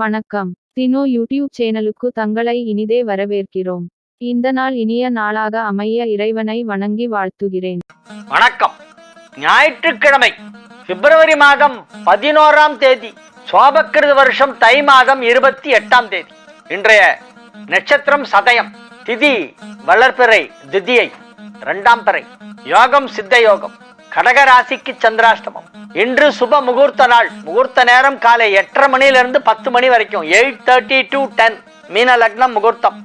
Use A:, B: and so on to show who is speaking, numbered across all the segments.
A: வணக்கம். தினோ யூடியூப் சேனலுக்கு தங்களை இனிதே வரவேற்கிறோம். இந்த நாள் இனிய நாளாக அமைய இறைவனை வணங்கி வாழ்த்துகிறேன்.
B: வணக்கம். ஞாயிற்றுக்கிழமை பிப்ரவரி மாதம் பதினோராம் தேதி சோபக்கிருத வருஷம் தை மாதம் இருபத்தி எட்டாம் தேதி. இன்றைய நட்சத்திரம் சதயம் திதி வளர்பிறை திதியை இரண்டாம் பிறை யோகம் சித்த யோகம். கடகராசிக்கு சந்திராஷ்டமம். இன்று சுப முகூர்த்த நாள். முகூர்த்த நேரம் காலை எட்டரை மணியிலிருந்து பத்து மணி வரைக்கும். எயிட் தேர்ட்டி டு டென் மீன லக்னம் முகூர்த்தம்.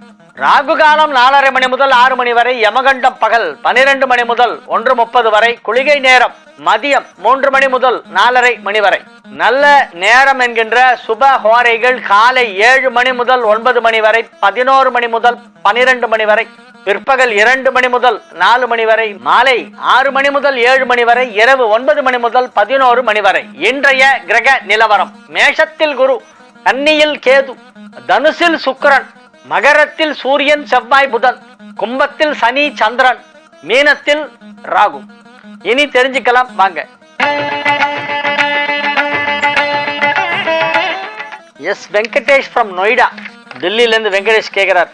B: ராகு காலம் நாலரை மணி முதல் ஆறு மணி வரை யமகண்டம் பகல் பனிரெண்டு மணி முதல் ஒன்று முப்பது வரை குளிகை நேரம். மதியம் மூன்று மணி முதல் நாலரை மணி வரை. நல்ல நேரம் என்கின்ற சுப ஹோரைகள் காலை ஏழு மணி முதல் ஒன்பது மணி வரை பதினோரு மணி முதல் பனிரெண்டு மணி வரை. பிற்பகல் இரண்டு மணி முதல் நாலு மணி வரை மாலை ஆறு மணி முதல் ஏழு மணி வரை இரவு ஒன்பது மணி முதல் பதினோரு மணி வரை. இன்றைய கிரக நிலவரம் மேஷத்தில் குரு கன்னியில் கேது தனுசில் சுக்கிரன் மகரத்தில் சூரியன் செவ்வாய் புதன் கும்பத்தில் சனி சந்திரன் மீனத்தில் ராகு. இனி தெரிஞ்சுக்கலாம் வாங்க. எஸ் வெங்கடேஷ் ஃப்ரம் நொய்டா டெல்லியிலேருந்து வெங்கடேஷ் கேட்குறார்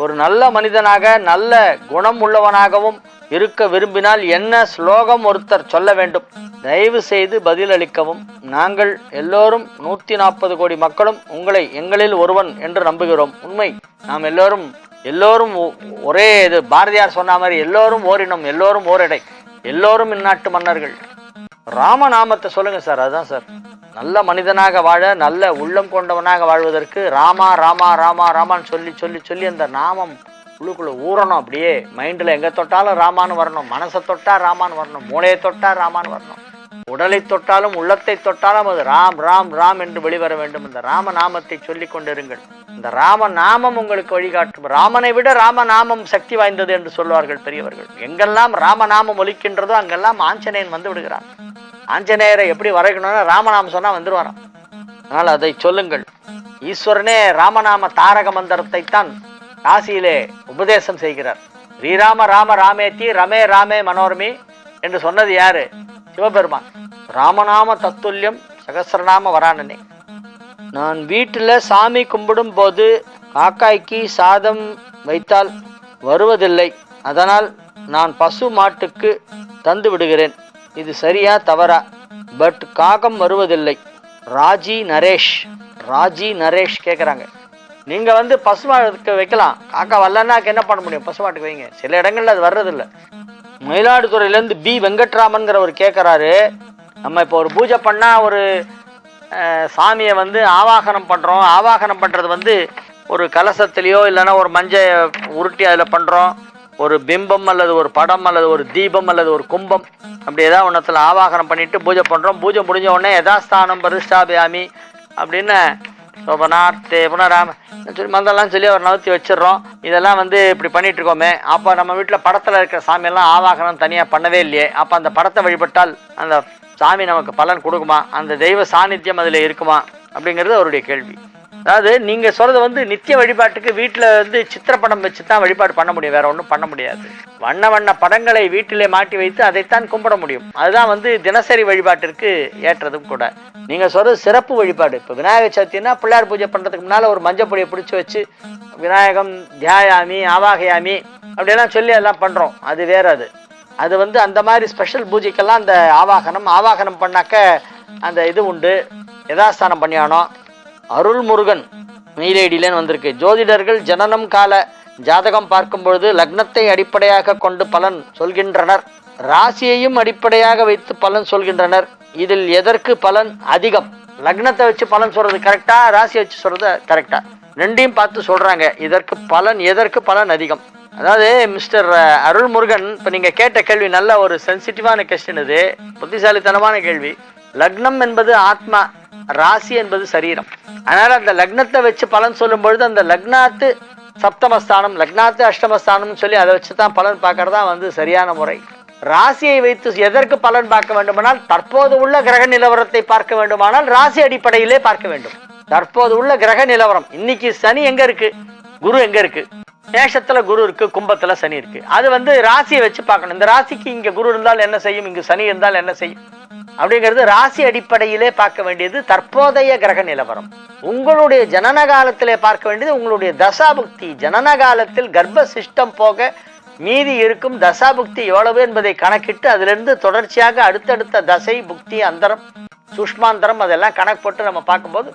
B: ஒரு நல்ல மனிதனாக நல்ல குணம் உள்ளவனாகவும் இருக்க விரும்பினால் என்ன ஸ்லோகம் ஒருத்தர் சொல்ல வேண்டும்? தயவு செய்து பதிலளிக்கவும். நாங்கள் எல்லோரும் நூற்றி நாற்பது கோடி மக்களும் உங்களை எங்களில் ஒருவன் என்று நம்புகிறோம். உண்மை. நாம் எல்லோரும் எல்லோரும் ஒ- ஒரே இது பாரதியார் சொன்ன மாதிரி எல்லோரும் ஓரினம் எல்லோரும் ஓரிடை. எல்லோரும் இந்நாட்டு மன்னர்கள். ராமநாமத்தை சொல்லுங்க சார் அதுதான் சார். நல்ல மனிதனாக வாழ நல்ல உள்ளம் கொண்டவனாக வாழ்வதற்கு ராமா ராமா ராமா ராமான்னு சொல்லி சொல்லி சொல்லி அந்த நாமம் உள்ளுக்குள்ள ஊறணும் அப்படியே. மைண்டில் எங்கே தொட்டாலும் ராமான்னு வரணும். மனசை தொட்டா ராமான்னு வரணும். மூளையை தொட்டா ராமான்னு வரணும். உடலை தொட்டாலும் உள்ளத்தை தொட்டாலும் அது ராம் ராம் ராம் என்று வெளிவர வேண்டும். இந்த ராம நாமத்தை சொல்லிக் கொண்டிருங்கள். இந்த ராம நாமம் உங்களுக்கு வழிகாட்டும். ராமனை விட ராம நாமம் சக்தி வாய்ந்தது என்று சொல்வார்கள் பெரியவர்கள். எங்கெல்லாம் ராமநாமம் ஒலிக்கின்றதோ அங்கெல்லாம் ஆஞ்சநேயன் வந்து விடுகிறான். ஆஞ்சநேயரை எப்படி வரைக்கணும்னு ராமநாமம் சொன்னால் வந்துருவாராம். அதனால் அதை சொல்லுங்கள். ஈஸ்வரனே ராமநாம தாரக மந்திரத்தை தான் காசியிலே உபதேசம் செய்கிறார். ஸ்ரீராம ராம ராமேத்தி ரமே ராமே மனோரமி என்று சொன்னது யாரு? சிவபெருமான். ராமநாம தத்துல்யம் சகசிரநாம வரானனே. நான் வீட்டில் சாமி கும்பிடும் போது காக்காய்க்கு சாதம் வைத்தால் வருவதில்லை. அதனால் நான் பசு மாட்டுக்கு தந்து விடுகிறேன். இது சரியா தவறா? பட் காகம் வருவதில்லை. ராஜி நரேஷ். ராஜி நரேஷ் கேட்குறாங்க நீங்கள் வந்து பசுமாட்டுக்கு வைக்கலாம். காக்கா வரலன்னாக்கு என்ன பண்ண முடியும்? பசுமாட்டுக்கு வைங்க. சில இடங்களில் அது வர்றதில்லை. மயிலாடுதுறையிலேருந்து பி. வெங்கட்ராமன்கிறவர் கேட்குறாரு நம்ம இப்போ ஒரு பூஜை பண்ணால் ஒரு சாமியை வந்து ஆவாகனம் பண்ணுறோம் ஆவாகனம் பண்ணுறது வந்து ஒரு கலசத்துலேயோ இல்லைன்னா ஒரு மஞ்சள் உருட்டி அதில் பண்ணுறோம் ஒரு பிம்பம் அல்லது ஒரு படம் அல்லது ஒரு தீபம் அல்லது ஒரு கும்பம் அப்படி ஏதாவது ஒன்றத்தில் ஆவாகனம் பண்ணிட்டு பூஜை பண்ணுறோம் பூஜை முடிஞ்ச உடனே யதாஸ்தானம் பரிஷ்டாபியாமி அப்படின்னு சோபனார்த்தே புனராம சொல்லி மந்தெல்லாம் சொல்லி அவர் நகர்த்தி வச்சிடுறோம். இதெல்லாம் வந்து இப்படி பண்ணிட்டு இருக்கோமே. அப்போ நம்ம வீட்டில் படத்தில் இருக்கிற சாமியெல்லாம் ஆவாகனம் தனியாக பண்ணவே இல்லையே. அப்போ அந்த படத்தை வழிபட்டால் அந்த சாமி நமக்கு பலன் கொடுக்குமா? அந்த தெய்வ சாநித்தியம் அதில் இருக்குமா? அப்படிங்கிறது அவருடைய கேள்வி. அதாவது நீங்கள் சொல்கிறது வந்து நித்திய வழிபாட்டுக்கு வீட்டில் வந்து சித்திரப்படம் வச்சு தான் வழிபாடு பண்ண முடியும். வேற ஒன்றும் பண்ண முடியாது. வண்ண வண்ண படங்களை வீட்டிலே மாட்டி வைத்து அதைத்தான் கும்பிட முடியும். அதுதான் வந்து தினசரி வழிபாட்டிற்கு ஏற்றதும் கூட. நீங்கள் சொல்கிறது சிறப்பு வழிபாடு. இப்போ விநாயகர் சதுர்த்தினா பிள்ளையார் பூஜை பண்ணுறதுக்கு முன்னால ஒரு மஞ்சள் பொடியை பிடிச்சி வச்சு விநாயகம் தியாயாமி ஆவாகயாமி அப்படியெல்லாம் சொல்லி எல்லாம் பண்ணுறோம் அது வேற அது. அது வந்து அந்த மாதிரி ஸ்பெஷல் பூஜைக்கெல்லாம் அந்த ஆவாகனம் ஆவாகனம் பண்ணாக்க அந்த இது உண்டு. யதாஸ்தானம் பண்ணியானோம் அருள்முருகன் மெயில் ஐடியிலேன்னு வந்திருக்கு. ஜோதிடர்கள் ஜனனம் கால ஜாதகம் பார்க்கும் பொழுது லக்னத்தை அடிப்படையாக கொண்டு பலன் சொல்கின்றனர். ராசியையும் அடிப்படையாக வைத்து பலன் சொல்கின்றனர். இதில் எதற்கு பலன் அதிகம்? லக்னத்தை வச்சு பலன் சொல்றது கரெக்டா ராசியை வச்சு சொல்றது கரெக்டா ரெண்டையும் பார்த்து சொல்றாங்க. இதற்கு பலன் எதற்கு பலன் அதிகம்? அதாவது மிஸ்டர் அருள்முருகன் இப்போ நீங்கள் கேட்ட கேள்வி நல்ல ஒரு சென்சிட்டிவான கொஸ்டின் இது. புத்திசாலித்தனமான கேள்வி. லக்னம் என்பது ஆத்மா. ராசி என்பது சரீரம். அதனால அந்த லக்னத்தை வச்சு பலன் சொல்லும் பொழுது அந்த லக்னாத்து சப்தமஸ்தானம் லக்னாத்து அஷ்டமஸ்தானம்னு சொல்லி அதை வச்சு தான் பலன் பார்க்கறதா வந்து சரியான முறை. ராசியை வைத்து எதற்கு பலன் பார்க்க வேண்டுமானால் தற்போது உள்ள கிரக நிலவரத்தை பார்க்க வேண்டுமானால் ராசி அடிப்படையிலே பார்க்க வேண்டும். தற்போது உள்ள கிரக நிலவரம். இன்னைக்கு சனி எங்க இருக்கு? குரு எங்க இருக்கு? மேஷத்துல குரு இருக்கு கும்பத்துல சனி இருக்கு. அது வந்து ராசியை வச்சு பார்க்கணும். இந்த ராசிக்கு இங்க குரு இருந்தால் என்ன செய்யும்? இங்கு சனி இருந்தால் என்ன செய்யும்? அப்படிங்கிறது ராசி அடிப்படையிலே பார்க்க வேண்டியது தற்போதைய கிரக நிலவரம். உங்களுடைய ஜனன காலத்திலே பார்க்க வேண்டியது உங்களுடைய தசாபுக்தி. ஜனன காலத்தில் கர்ப்ப சிஸ்டம் போக மீதி இருக்கும் தசாபுக்தி எவ்வளவு என்பதை கணக்கிட்டு அதிலிருந்து தொடர்ச்சியாக அடுத்தடுத்த தசை புக்தி அந்தரம் சூஷ்மாந்தரம் அதெல்லாம் கணக்கு போட்டு நம்ம பார்க்கும்போது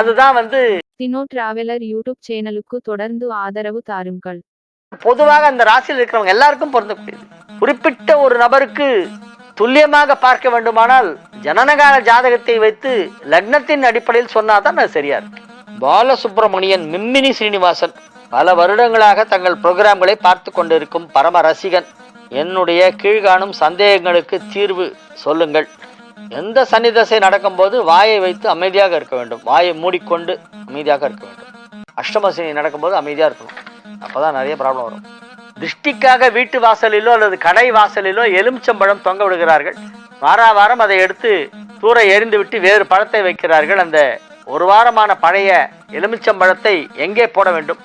B: அதுதான் வந்து
A: தினோ டிராவலர் யூடியூப் சேனலுக்கு தொடர்ந்து ஆதரவு தாருங்கள்.
B: பொதுவாக அந்த ராசியில் இருக்கிறவங்க எல்லாருக்கும் பொருந்தக்கூடியது. குறிப்பிட்ட ஒரு நபருக்கு துல்லியமாக பார்க்க வேண்டுமானால் ஜனனகால ஜாதகத்தை வைத்து லக்னத்தின் அடிப்படையில் சொன்னாதான் அது சரியா இருக்கு. பாலசுப்ரமணியன் மிம்மினி ஸ்ரீனிவாசன் பல வருடங்களாக தங்கள் புரோகிராம்களை பார்த்து கொண்டிருக்கும் பரம ரசிகன். என்னுடைய கீழ்காணும் சந்தேகங்களுக்கு தீர்வு சொல்லுங்கள். எந்த சனி தசை நடக்கும்போது வாயை வைத்து அமைதியாக இருக்க வேண்டும். வாயை மூடிக்கொண்டு அமைதியாக இருக்க வேண்டும். அஷ்டம சனி நடக்கும்போது அமைதியாக இருக்கணும். அப்போதான் நிறைய ப்ராப்ளம் வரும். திருஷ்டிக்காக வீட்டு வாசலிலோ அல்லது கடை வாசலிலோ எலுமிச்சம்பழம் தொங்க விடுகிறார்கள். வாரா வாரம் அதை எடுத்து தூர எரிந்துவிட்டு வேறு பழத்தை வைக்கிறார்கள். அந்த ஒரு வாரமான பழைய எலுமிச்சம்பழத்தை எங்கே போட வேண்டும்?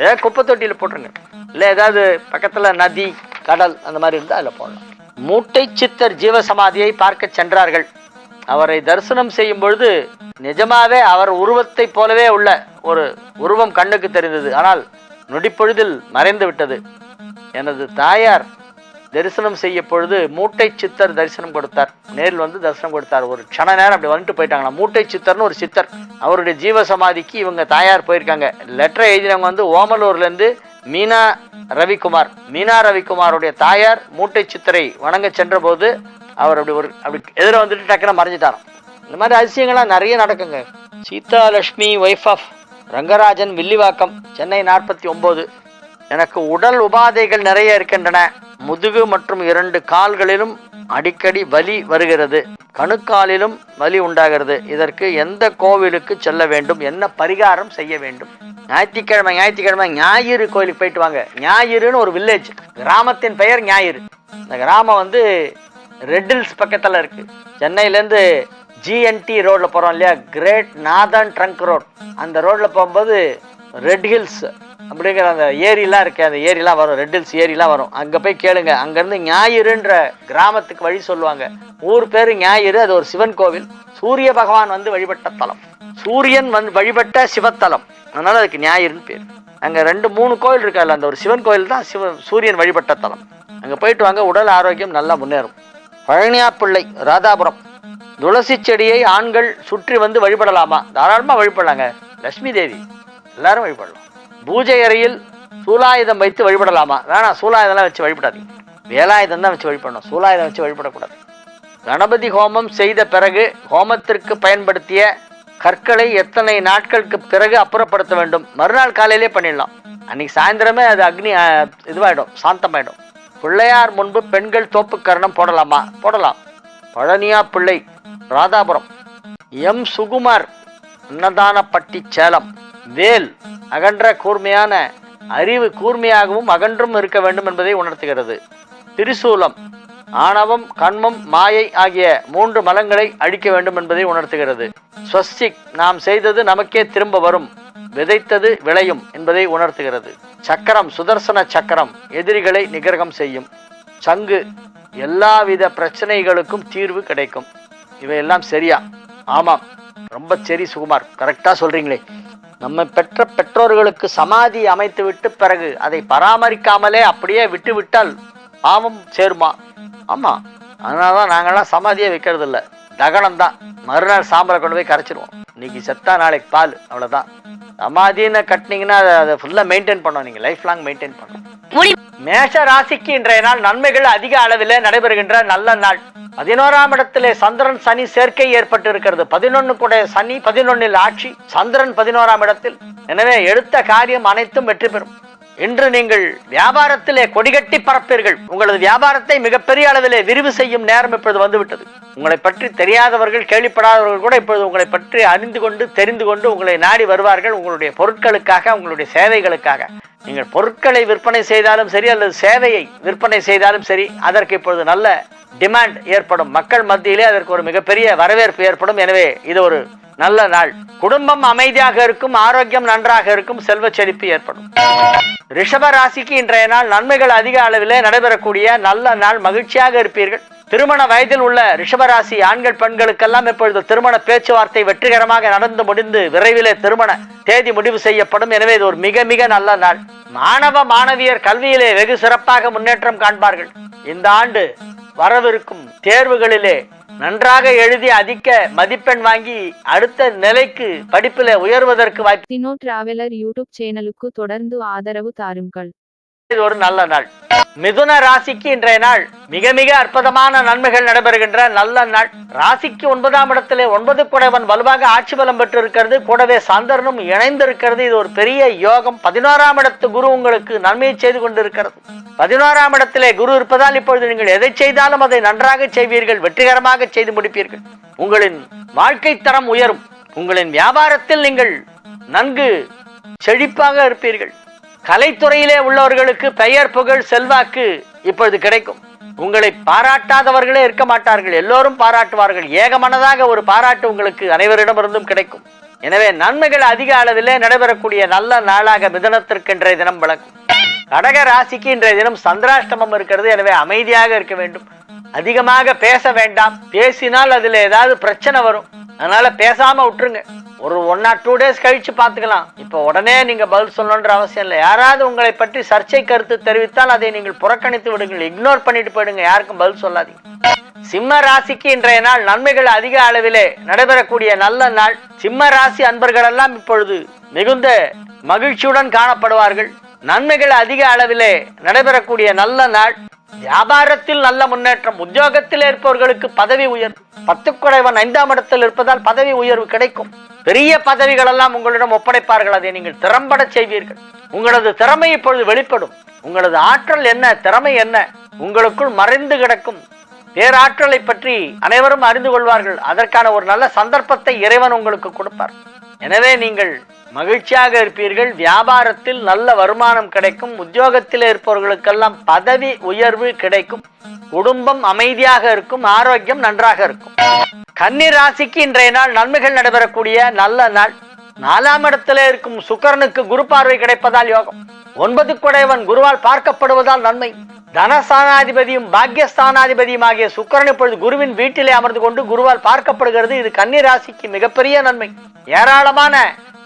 B: ஏதாவது குப்பை தொட்டியில் போட்டுருங்க. இல்லை ஏதாவது பக்கத்தில் நதி கடல் அந்த மாதிரி இருந்தால் அதில் போடலாம். மூட்டை சித்தர் ஜீவசமாதியை பார்க்க சென்றார்கள். அவரை தரிசனம் செய்யும் பொழுது நிஜமாவே அவர் உருவத்தைப் போலவே உள்ள ஒரு உருவம் கண்ணுக்கு தெரிந்தது. ஆனால் நொடிப்பொழுதில் மறைந்து விட்டது. எனது தாயார் தரிசனம் செய்ய பொழுது மூட்டை சித்தர் தரிசனம் கொடுத்தார். நேரில் வந்து தரிசனம் கொடுத்தார். ஒரு க்ஷண நேரம் அப்படி வந்துட்டு போயிட்டாங்களா மூட்டை சித்தர்னு ஒரு சித்தர். அவருடைய ஜீவ சமாதிக்கு இவங்க தாயார் போயிருக்காங்க. லெட்டரை எழுதினவங்க வந்து ஓமலூர்லேருந்து மீனா ரவிக்குமார். மீனா ரவிக்குமாருடைய தாயார் மூட்டை சித்தரை வணங்க சென்ற போது அவர் அப்படி ஒரு அப்படி எதிர வந்துட்டு டக்குன்னு மறைஞ்சிட்டாராம். இந்த மாதிரி அதிசயங்கள்லாம் நிறைய நடக்குங்க. சீதாலட்சுமி ஒய்ஃப் ஆஃப் ரங்கராஜன் வில்லிவாக்கம் சென்னை நாற்பத்தி ஒம்பது. எனக்கு உடல் உபாதைகள் நிறைய இருக்கின்றன. முதுகு மற்றும் இரண்டு கால்களிலும் அடிக்கடி வலி வருகிறது. கணுக்காலிலும் வலி உண்டாகிறது. இதற்கு எந்த கோவிலுக்கு செல்ல வேண்டும்? என்ன பரிகாரம் செய்ய வேண்டும்? ஞாயிற்றுக்கிழமை ஞாயிற்றுக்கிழமை ஞாயிறு கோயிலுக்கு போயிட்டு வாங்க. ஞாயிறுன்னு ஒரு வில்லேஜ் கிராமத்தின் பெயர் ஞாயிறு. இந்த கிராமம் வந்து ரெட்டில்ஸ் பக்கத்தில் இருக்கு. சென்னையிலேருந்து ஜிஎன்டி ரோட்ல போகிறோம் இல்லையா? கிரேட் நாதன் ட்ரங்க் ரோட் அந்த ரோட்ல போகும்போது ரெட் ஹில்ஸ் அப்படிங்கிற அந்த ஏரிலாம் இருக்கு அந்த ஏரிலாம் வரும். ரெட் ஹில்ஸ் ஏரிலாம் வரும். அங்கே போய் கேளுங்க. அங்கேருந்து ஞாயிறுன்ற கிராமத்துக்கு வழி சொல்லுவாங்க. ஊர் பேர் ஞாயிறு அது ஒரு சிவன் கோவில். சூரிய பகவான் வந்து வழிபட்ட தலம். சூரியன் வந்து வழிபட்ட சிவத்தலம். அதனால அதுக்கு ஞாயிறுன்னு பேர். அங்கே ரெண்டு மூணு கோயில் இருக்கு அதுல அந்த ஒரு சிவன் கோயில் தான் சிவ சூரியன் வழிபட்ட தலம். அங்கே போயிட்டு வாங்க உடல் ஆரோக்கியம் நல்லா முன்னேறும். பழனியாப்பிள்ளை ராதாபுரம். துளசி செடியை ஆண்கள் சுற்றி வந்து வழிபடலாமா? தாராளமா வழிபடலாங்க. லட்சுமி தேவி. எல்லாரும் வழிபடலாம். பூஜை அறையில் சூலாயுதம் வைத்து வழிபடலாமா? வேணாம் சூலாயுதம்லாம் வச்சு வழிபடாதீங்க. வேலாயுதம் தான் வச்சு வழிபடணும். சூலாயுதம் வச்சு வழிபடக்கூடாது. கணபதி ஹோமம் செய்த பிறகு ஹோமத்திற்கு பயன்படுத்திய கற்களை எத்தனை நாட்களுக்கு பிறகு அப்புறப்படுத்த வேண்டும்? மறுநாள் காலையிலே பண்ணிடலாம். அன்னைக்கு சாயந்தரமே அது அக்னி இதுவாகிடும் சாந்தமாயிடும். பிள்ளையார் முன்பு பெண்கள் தோப்பு கரணம் போடலாமா? போடலாம். பழனியா பிள்ளை ராதாபுரம். எம். சுகுமார் அன்னதானப்பட்டி சேலம். வேல் அகன்ற கூர்மையான அறிவு கூர்மையாகவும் அகன்றும் இருக்க வேண்டும் என்பதை உணர்த்துகிறது. திரிசூலம் ஆணவம் கண்மம் மாயை ஆகிய மூன்று மலங்களை அழிக்க வேண்டும் என்பதை உணர்த்துகிறது. ஸ்வஸ்திக் நாம் செய்தது நமக்கே திரும்ப வரும் விதைத்தது விளையும் என்பதை உணர்த்துகிறது. சக்கரம் சுதர்சன சக்கரம் எதிரிகளை நிகரகம் செய்யும். சங்கு எல்லாவித பிரச்சனைகளுக்கும் தீர்வு கிடைக்கும். இவையெல்லாம் சரியா? ஆமாம். ரொம்ப சரி சுகுமார். கரெக்டாக சொல்கிறீங்களே நம்ம பெற்ற பெற்றோர்களுக்கு சமாதி அமைத்து விட்டு பிறகு அதை பராமரிக்காமலே அப்படியே விட்டு விட்டால் பாவம் சேருமா? ஆமா. அதனாலதான் நாங்கள்லாம் சமாதியை வைக்கிறது இல்ல தகனம் தான் மறுநாள் சாம்பலை கொண்டு போய் கரைச்சிருவோம். இன்னைக்கு செத்தா நாளைக்கு பால் அவ்வளவுதான். சமாதின்னு கட்டினீங்கன்னா அதை அதை ஃபுல்லாக மெயின்டைன் பண்ணணும். நீங்கள் லைஃப் லாங் மெயின்டைன் பண்ணணும் மேஷ ராசிக்கு இன்றைய நாள் நன்மைகள் அதிக அளவில் நடைபெறுகின்ற நல்ல நாள். பதினோராம் இடத்திலே சந்திரன் சனி சேர்க்கை ஏற்பட்டு இருக்கிறது பதினொன்னு கூட சனி பதினொன்னில் ஆட்சி. சந்திரன் பதினோராம் இடத்தில். எனவே எடுத்த காரியம் அனைத்தும் வெற்றி பெறும். இன்று நீங்கள் வியாபாரத்திலே கொடிகட்டி பரப்பீர்கள் உங்களது வியாபாரத்தை மிகப்பெரிய அளவிலே விரிவு செய்யும் நேரம் இப்பொழுது வந்துவிட்டது. உங்களை பற்றி தெரியாதவர்கள் கேள்விப்படாதவர்கள் கூட இப்பொழுது உங்களை பற்றி அறிந்து கொண்டு தெரிந்து கொண்டு உங்களை நாடி வருவார்கள் உங்களுடைய பொருட்களுக்காக உங்களுடைய சேவைகளுக்காக. நீங்கள் பொருட்களை விற்பனை செய்தாலும் சரி அல்லது சேவையை விற்பனை செய்தாலும் சரி அதற்கு இப்பொழுது நல்ல டிமாண்ட் ஏற்படும். மக்கள் மத்தியிலே அதற்கு ஒரு மிகப்பெரிய வரவேற்பு ஏற்படும். எனவே இது ஒரு நல்ல நாள். குடும்பம் அமைதியாக இருக்கும் ஆரோக்கியம் நன்றாக இருக்கும் செல்வ செழிப்பு ஏற்படும். ரிஷப ராசிக்கு இன்றைய நாள் நன்மைகள் அதிக அளவிலே நடைபெறக்கூடிய நல்ல நாள். மகிழ்ச்சியாக இருப்பீர்கள். திருமண வயதில் உள்ள ரிஷபராசி ஆண்கள் பெண்களுக்கெல்லாம் இப்பொழுது திருமண பேச்சுவார்த்தை வெற்றிகரமாக நடந்து முடிந்து விரைவிலே திருமண தேதி முடிவு செய்யப்படும். எனவே இது ஒரு மிக மிக நல்ல நாள். மாணவ மாணவியர் கல்வியிலே வெகு சிறப்பாக முன்னேற்றம் காண்பார்கள். இந்த ஆண்டு வரவிருக்கும் தேர்வுகளிலே நன்றாக எழுதி அதிக மதிப்பெண் வாங்கி அடுத்த நிலைக்கு படிப்பிலே உயர்வதற்கு வாய்ப்பு
A: டினோ டிராவலர் யூடியூப் சேனலுக்கு தொடர்ந்து ஆதரவு தாருங்கள்.
B: இது ஒரு நல்ல நாள். மிதுன ராசிக்கு இன்றைய நாள் மிக மிக அற்புதமான நன்மைகள் நடைபெறுகின்ற நல்ல நாள். ராசிக்கு ஒன்பதாம் இடத்திலே ஒன்பது குடைவன் வலுவாக ஆட்சி பலம் பெற்று இருக்கிறது கூடவே சந்திரனும் இணைந்திருக்கிறது. இது ஒரு பெரிய யோகம். பதினோராம் இடத்து குரு உங்களுக்கு நன்மையை செய்து கொண்டிருக்கிறது. பதினோராம் இடத்திலே குரு இருப்பதால் இப்பொழுது நீங்கள் எதை செய்தாலும் அதை நன்றாக செய்வீர்கள். வெற்றிகரமாக செய்து முடிப்பீர்கள். உங்களின் வாழ்க்கை தரம் உயரும். உங்களின் வியாபாரத்தில் நீங்கள் நன்கு செழிப்பாக இருப்பீர்கள். கலைத்துறையிலே உள்ளவர்களுக்கு பெயர் புகழ் செல்வாக்கு இப்பொழுது கிடைக்கும். உங்களை பாராட்டாதவர்களே இருக்க மாட்டார்கள். எல்லோரும் பாராட்டுவார்கள். ஏகமனதாக ஒரு பாராட்டு உங்களுக்கு அனைவரிடமிருந்தும் கிடைக்கும். எனவே நன்மைகள் அதிக அளவிலே நடைபெறக்கூடிய நல்ல நாளாக மிதனத்திற்கு இன்றைய தினம் விளக்கும் கடக ராசிக்கு இன்றைய தினம் சந்திராஷ்டமம் இருக்கிறது. எனவே அமைதியாக இருக்க வேண்டும். அதிகமாக பேச வேண்டாம். பேசினால் அதுல ஏதாவது பிரச்சனை வரும். அதனால பேசாம விட்டுருங்க. ஒரு ஒன் ஆர் டூ டேஸ் கழிச்சு பார்த்துக்கலாம். இப்போ உடனே நீங்க பதில் சொல்லணுன்ற அவசியம் இல்லை. யாராவது உங்களை பற்றி சர்ச்சை கருத்து தெரிவித்தால் அதை நீங்கள் புறக்கணித்து விடுங்கள். இக்னோர் பண்ணிட்டு போயிடுங்க. யாருக்கும் பதில் சொல்லாதீங்க. சிம்ம ராசிக்கு இன்றைய நாள் நன்மைகள் அதிக அளவிலே நடைபெறக்கூடிய நல்ல நாள். சிம்ம ராசி அன்பர்கள் எல்லாம் இப்பொழுது மிகுந்த மகிழ்ச்சியுடன் காணப்படுவார்கள். நன்மைகள் அதிக அளவிலே நடைபெறக்கூடிய நல்ல நாள். வியாபாரத்தில் நல்ல முன்னேற்றம் உத்தியோகத்தில் இருப்பவர்களுக்கு பதவி உயர்வு பத்து குறைவன் ஐந்தாம் இடத்தில் இருப்பதால் பதவி உயர்வு கிடைக்கும். பெரிய பதவிகள் எல்லாம் உங்களிடம் ஒப்படைப்பார்கள் அதை நீங்கள் திறம்பட செய்வீர்கள். உங்களது திறமை இப்பொழுது வெளிப்படும். உங்களது ஆற்றல் என்ன திறமை என்ன உங்களுக்குள் மறைந்து கிடக்கும். பேராற்றலை பற்றி அனைவரும் அறிந்து கொள்வார்கள். அதற்கான ஒரு நல்ல சந்தர்ப்பத்தை இறைவன் உங்களுக்கு கொடுப்பார். எனவே நீங்கள் மகிழ்ச்சியாக இருப்பீர்கள். வியாபாரத்தில் நல்ல வருமானம் கிடைக்கும். உத்தியோகத்தில் இருப்பவர்களுக்கெல்லாம் பதவி உயர்வு கிடைக்கும். குடும்பம் அமைதியாக இருக்கும். ஆரோக்கியம் நன்றாக இருக்கும். கன்னி ராசிக்கு இன்றைய நாள் நன்மைகள் நடைபெறக்கூடிய நல்ல நாள். நாலாம் இடத்துல இருக்கும் சுக்கரனுக்கு குரு பார்வை கிடைப்பதால் யோகம். ஒன்பது குடைவன் குருவால் பார்க்கப்படுவதால் நன்மை. தனஸ்தானாதிபதியும் பாக்யஸ்தானாதிபதியும் ஆகிய சுக்கரன் இப்பொழுது குருவின் வீட்டிலே அமர்ந்து கொண்டு குருவால் பார்க்கப்படுகிறது. இது கன்னி ராசிக்கு மிகப்பெரிய நன்மை. ஏராளமான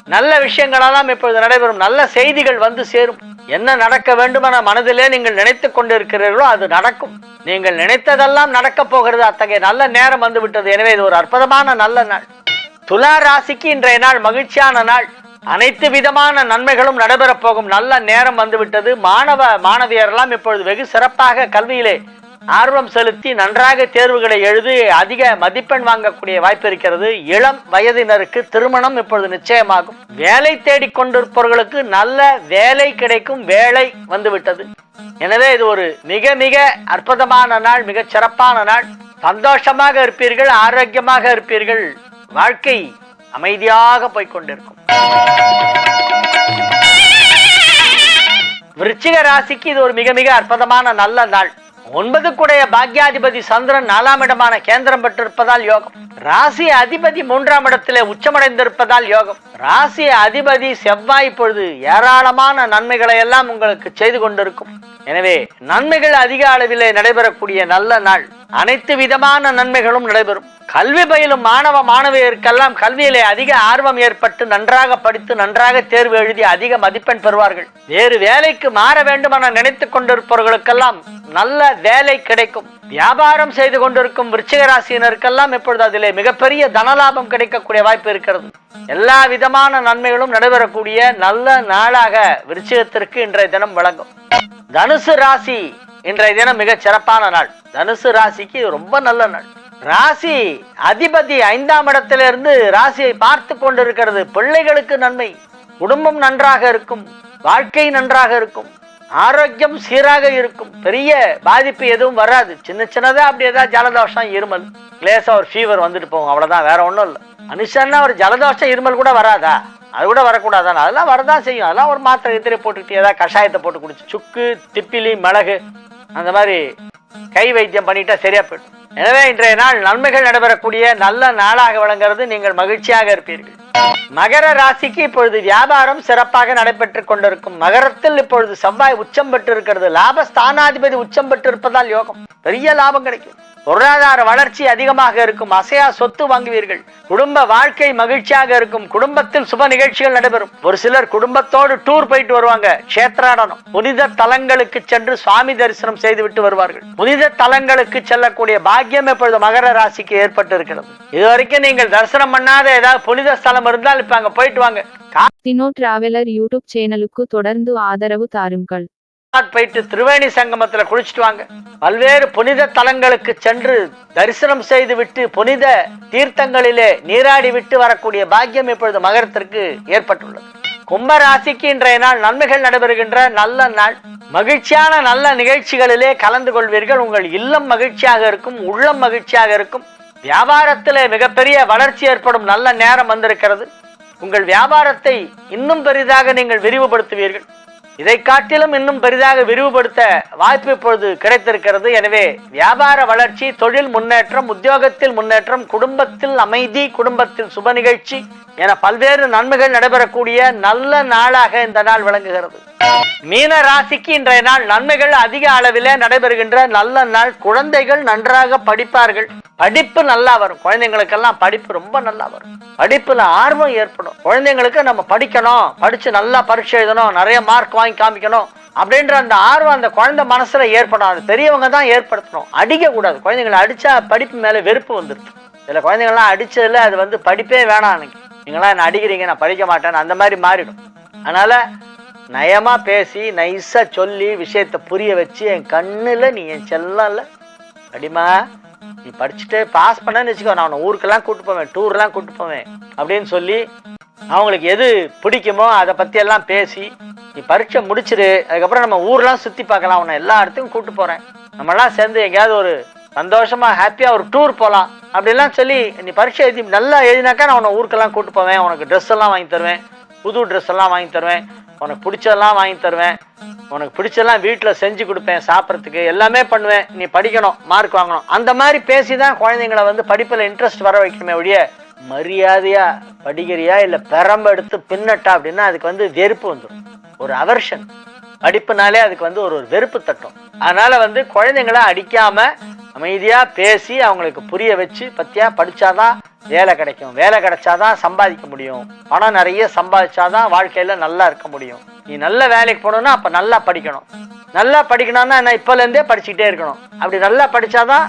B: நல்ல விஷயங்களெல்லாம் இப்பொழுது நடைபெறும். நல்ல செய்திகள் வந்து சேரும். என்ன நடக்க வேண்டுமென மனதிலே நீங்கள் நினைத்து கொண்டிருக்கிறீர்களோ அது நடக்கும். நீங்கள் நினைத்ததெல்லாம் நடக்கப் போகிறது. அத்தகைய நல்ல நேரம் வந்து விட்டது. எனவே இது ஒரு அற்புதமான நல்ல நாள். துலா ராசிக்கு இன்றைய நாள் மகிழ்ச்சியான நாள். அனைத்து விதமான நன்மைகளும் நடைபெறப் போகும். நல்ல நேரம் வந்துவிட்டது மாணவ மாணவியரெல்லாம் இப்பொழுது வெகு சிறப்பாக கல்வியிலே ஆர்வம் செலுத்தி நன்றாக தேர்வுகளை எழுதி அதிக மதிப்பெண் வாங்கக்கூடிய வாய்ப்பு இருக்கிறது. இளம் வயதினருக்கு திருமணம் இப்பொழுது நிச்சயமாகும். வேலை தேடிக் கொண்டிருப்பவர்களுக்கு நல்ல வேலை கிடைக்கும் வேலை வந்துவிட்டது. எனவே இது ஒரு மிக மிக அற்புதமான நாள் மிக சிறப்பான நாள். சந்தோஷமாக இருப்பீர்கள் ஆரோக்கியமாக இருப்பீர்கள். வாழ்க்கை அமைதியாக போய்கொண்டிருக்கும் விருச்சிக ராசிக்கு இது ஒரு மிக மிக அற்புதமான நல்ல நாள். ஒன்பது குடைய பாக்யாதிபதி சந்திரன் நாலாம் இடமான கேந்திரம் பெற்றிருப்பதால் யோகம். ராசி அதிபதி மூன்றாம் இடத்திலே உச்சமடைந்திருப்பதால் யோகம். ராசி அதிபதி செவ்வாய் இப்பொழுது ஏராளமான நன்மைகளை எல்லாம் உங்களுக்கு செய்து கொண்டிருக்கும். எனவே நன்மைகள் அதிக அளவிலே நடைபெறக்கூடிய நல்ல நாள். அனைத்து விதமான நன்மைகளும் நடைபெறும். கல்வி பயிலும் மாணவ மாணவியருக்கெல்லாம் கல்வியிலே அதிக ஆர்வம் ஏற்பட்டு நன்றாக படித்து நன்றாக தேர்வு எழுதி அதிக மதிப்பெண் பெறுவார்கள். வேறு வேலைக்கு மாற வேண்டுமென நினைத்துக் கொண்டிருப்பவர்களுக்கெல்லாம் நல்ல வேலை கிடைக்கும். வியாபாரம் செய்து கொண்டிருக்கும் விருச்சிகராசினருக்கெல்லாம் இப்பொழுது அதிலே மிகப்பெரிய தனலாபம் கிடைக்கக்கூடிய வாய்ப்பு இருக்கிறது. எல்லா விதமான நன்மைகளும் நடைபெறக்கூடிய நல்ல நாளாக விருச்சிகத்திற்கு இன்றைய தினம் வழங்கும் தனுசு ராசி இன்றைய தினம் மிக சிறப்பான நாள். தனுசு ராசிக்கு ரொம்ப நல்ல நாள். ராசி அதிபதி ஐந்தாம் இடத்திலிருந்து ராசியை பார்த்து கொண்டிருக்கிறது. பிள்ளைகளுக்கு நன்மை. குடும்பம் நன்றாக இருக்கும். வாழ்க்கை நன்றாக இருக்கும். ஆரோக்கியம் சீராக இருக்கும். பெரிய பாதிப்பு எதுவும் வராது. சின்ன சின்னதா அப்படி ஏதாவது ஜலதோஷம் இருமல் லேசா ஒரு ஃபீவர் வந்துட்டு போகும். அவ்வளவுதான். வேற ஒண்ணும் இல்லை. மனுஷன்னா ஒரு ஜலதோஷம் இருமல் கூட வராதா? அது கூட வரக்கூடாதானே அதெல்லாம் வரதான் செய்யும். அதெல்லாம் ஒரு மாத்திரை எத்திரை போட்டுக்கிட்டு ஏதாவது கஷாயத்தை போட்டு குடிச்சு. சுக்கு திப்பிலி மிளகு அந்த மாதிரி கை வைத்தியம் பண்ணிட்டா சரியா போயிடும். எனவே இன்றைய நாள் நன்மைகள் நடைபெறக்கூடிய நல்ல நாளாக வழங்குறது நீங்கள் மகிழ்ச்சியாக இருப்பீர்கள். மகர ராசிக்கு இப்பொழுது வியாபாரம் சிறப்பாக நடைபெற்றுக் கொண்டிருக்கும். மகரத்தில் இப்பொழுது செவ்வாய் உச்சம் பெற்று இருக்கிறது லாபஸ்தானாதிபதி உச்சம் பெற்று இருப்பதால் யோகம். பெரிய லாபம் கிடைக்கும். பொருளாதார வளர்ச்சி அதிகமாக இருக்கும் அசையா சொத்து வாங்குவீர்கள். குடும்ப வாழ்க்கை மகிழ்ச்சியாக இருக்கும் குடும்பத்தில் சுப நிகழ்ச்சிகள் நடைபெறும். ஒரு சிலர் குடும்பத்தோடு டூர் போயிட்டு வருவாங்க கஷேத்ராடனம். புனித தலங்களுக்கு சென்று சுவாமி தரிசனம் செய்து விட்டு வருவார்கள். புனித தலங்களுக்கு செல்லக்கூடிய பாக்கியம் இப்பொழுது மகர ராசிக்கு ஏற்பட்டு இருக்கிறது இதுவரைக்கும் நீங்கள் தரிசனம் பண்ணாத ஏதாவது புனித ஸ்தலம் இருந்தால் இப்ப அங்க போயிட்டு வாங்க.
A: தினோ டிராவலர் யூடியூப் சேனலுக்கு தொடர்ந்து ஆதரவு தாருங்கள்.
B: போயிட்டு திருவேணி சங்கமத்தில் குளிச்சுட்டு வாங்க. பல்வேறு புனித தலங்களுக்கு சென்று தரிசனம் செய்து விட்டு புனித தீர்த்தங்களிலே நீராடி விட்டு வரக்கூடிய பாக்கியம் இப்பொழுது மகரத்திற்கு ஏற்பட்டுள்ளது. கும்ப ராசிக்கு இன்றைய நாள் நன்மைகள் நடைபெறுகின்ற நல்ல நாள். மகிழ்ச்சியான நல்ல நிகழ்ச்சிகளிலே கலந்து கொள்வீர்கள். உங்கள் இல்லம் மகிழ்ச்சியாக இருக்கும் உள்ளம் மகிழ்ச்சியாக இருக்கும். வியாபாரத்திலே மிகப்பெரிய வளர்ச்சி ஏற்படும் நல்ல நேரம் வந்திருக்கிறது. உங்கள் வியாபாரத்தை இன்னும் பெரிதாக நீங்கள் விரிவுபடுத்துவீர்கள். இதை காட்டிலும் இன்னும் பெரிதாக விரிவுபடுத்த வாய்ப்பு இப்பொழுது கிடைத்திருக்கிறது. எனவே வியாபார வளர்ச்சி தொழில் முன்னேற்றம் உத்தியோகத்தில் முன்னேற்றம் குடும்பத்தில் அமைதி குடும்பத்தில் சுப நிகழ்ச்சி என பல்வேறு நன்மைகள் நடைபெறக்கூடிய நல்ல நாளாக இந்த நாள் விளங்குகிறது. மீன ராசிக்கு இன்றைய நாள் நன்மைகள் அதிக அளவிலே நடைபெறுகின்ற நல்ல நாள். குழந்தைகள் நன்றாக படிப்பார்கள். படிப்பு நல்லா வரும். குழந்தைங்களுக்கெல்லாம் படிப்பு ரொம்ப நல்லா வரும். படிப்புல ஆர்வம் ஏற்படும். குழந்தைங்களுக்கு நம்ம படிக்கணும். படிச்சு நல்லா பரீட்சை எழுதணும். நிறைய மார்க் வாங்கி காமிக்கணும் அப்படின்ற அந்த ஆர்வம் அந்த குழந்தை மனசுல ஏற்படும் அது பெரியவங்க தான் ஏற்படுத்தணும். அடிக்கக்கூடாது. குழந்தைங்களை அடிச்சா படிப்பு மேல வெறுப்பு வந்துடுது சில குழந்தைங்கள்லாம் அடிச்சதுல அது வந்து படிப்பே வேணாம் எனக்கு நீங்களாம் என்ன அடிக்கிறீங்க நான் படிக்க மாட்டேன் அந்த மாதிரி மாறிடும். அதனால நயமா பேசி நைஸா சொல்லி விஷயத்தை புரிய வச்சு என் கண்ணுல நீ என் செல்லம் இல்ல அடிமா நீ படிச்சுட்டு பாஸ் பண்ணன்னு வச்சுக்கோ. நான் உன்னை ஊருக்கெல்லாம் கூப்பிட்டு போவேன் டூர்லாம் கூப்பிட்டு போவேன் அப்படின்னு சொல்லி அவங்களுக்கு எது பிடிக்குமோ அதை பற்றி எல்லாம் பேசி நீ பரீட்சை முடிச்சிரு அதுக்கப்புறம் நம்ம ஊர்லாம் சுற்றி பார்க்கலாம் உன்னை எல்லா இடத்துக்கும் கூப்பிட்டு போகிறேன் நம்மளாம் சேர்ந்து எங்கேயாவது ஒரு சந்தோஷமாக ஹாப்பியாக ஒரு டூர் போகலாம் அப்படிலாம் சொல்லி நீ பரீட்சை எழுதி நல்லா எழுதினாக்கா நான் உன்னை ஊருக்கெல்லாம் கூப்பிட்டு போவேன். உனக்கு ட்ரெஸ் எல்லாம் வாங்கி தருவேன். புது ட்ரெஸ் எல்லாம் வாங்கி தருவேன். உனக்கு பிடிச்சதெல்லாம் வாங்கி தருவேன். உனக்கு பிடிச்சதெல்லாம் வீட்டில் செஞ்சு கொடுப்பேன் சாப்பிட்றதுக்கு எல்லாமே பண்ணுவேன். நீ படிக்கணும் மார்க் வாங்கணும். அந்த மாதிரி பேசி தான் குழந்தைங்களை வந்து படிப்பில் இன்ட்ரெஸ்ட் வர வைக்கணுமே ஒழிய மரியாதையா படிக்கிறியா இல்லை பெரம்ப எடுத்து பின்னட்டா அப்படின்னா அதுக்கு வந்து வெறுப்பு வந்துடும் ஒரு அவர்ஷன் படிப்புனாலே அதுக்கு வந்து ஒரு ஒரு வெறுப்பு தட்டும். அதனால வந்து குழந்தைங்கள அடிக்காம அமைதியா பேசி அவங்களுக்கு புரிய வச்சு பத்தியா படிச்சாதான் வேலை கிடைக்கும். வேலை கிடைச்சாதான் சம்பாதிக்க முடியும். பணம் நிறைய சம்பாதிச்சாதான் வாழ்க்கையில நல்லா இருக்க முடியும். நீ நல்ல வேலைக்கு போகணும்னா அப்ப நல்லா படிக்கணும். நல்லா படிக்கணும்னா என்ன? இப்பல இருந்தே படிச்சுக்கிட்டே இருக்கணும். அப்படி நல்லா படிச்சாதான்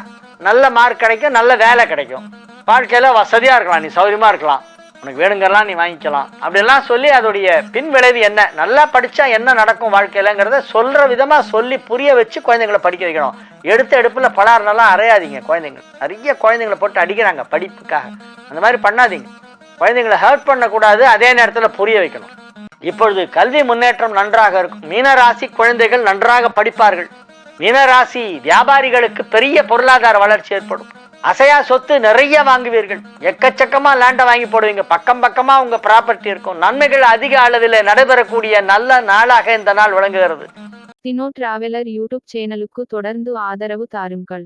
B: நல்ல மார்க் கிடைக்கும் நல்ல வேலை கிடைக்கும். வாழ்க்கையில் வசதியாக இருக்கலாம் நீ சௌகரியமாக இருக்கலாம். உனக்கு வேணுங்கிறலாம் நீ வாங்கிக்கலாம். அப்படிலாம் சொல்லி அதோடைய பின் விளைவு என்ன? நல்லா படித்தா என்ன நடக்கும் வாழ்க்கையிலங்கிறத சொல்கிற விதமாக சொல்லி புரிய வச்சு குழந்தைங்களை படிக்க வைக்கணும். எடுத்த எடுப்பில் பலாறுனெல்லாம் அறையாதீங்க குழந்தைங்க. நிறைய குழந்தைங்களை போட்டு அடிக்கிறாங்க படிப்புக்காக. அந்த மாதிரி பண்ணாதீங்க. குழந்தைங்களை ஹர்ட் பண்ணக்கூடாது அதே நேரத்தில் புரிய வைக்கணும். இப்பொழுது கல்வி முன்னேற்றம் நன்றாக இருக்கும். மீனராசி குழந்தைகள் நன்றாக படிப்பார்கள். மீனராசி வியாபாரிகளுக்கு பெரிய பொருளாதார வளர்ச்சி ஏற்படும். அசையா சொத்து நிறைய வாங்குவீர்கள். எக்கச்சக்கமா லேண்டை வாங்கி போடுவீங்க. பக்கம் பக்கமா உங்க ப்ராப்பர்ட்டி இருக்கும். நன்மைகள் அதிக அளவில் நடைபெறக்கூடிய நல்ல நாளாக இந்த நாள் விளங்குகிறது.
A: தினோ டிராவலர் யூடியூப் சேனலுக்கு தொடர்ந்து ஆதரவு தாருங்கள்.